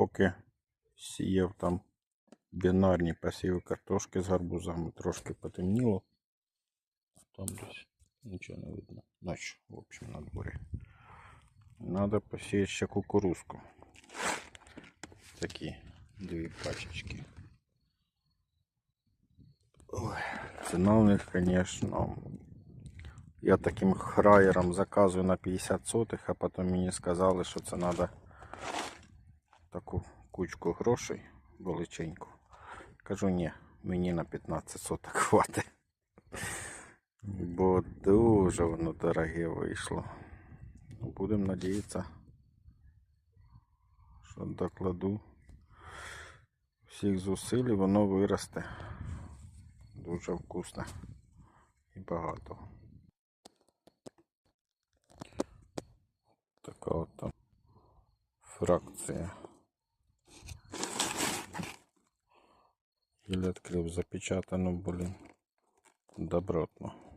поки сіяв там бінарні посіви картошки з гарбузами, трошки потемніло. Там десь нічого не видно. Ночь, в общем, на дворі. Надо посіяти ще кукурузку. Такі дві пачечки. Ой, ціна у них, звісно. Я таким храєром заказую на 50 сотих, а потім мені сказали, що це треба таку кучку грошей величеньку. Кажу, ні, мені на 15 соток хватить. Бо дуже воно дороге вийшло. Ну, Будемо надіятися, що докладу всіх зусиль воно виросте. Дуже вкусно і багато. Така от там фракція. Єлі відкрив запечатано, блин. Добротно.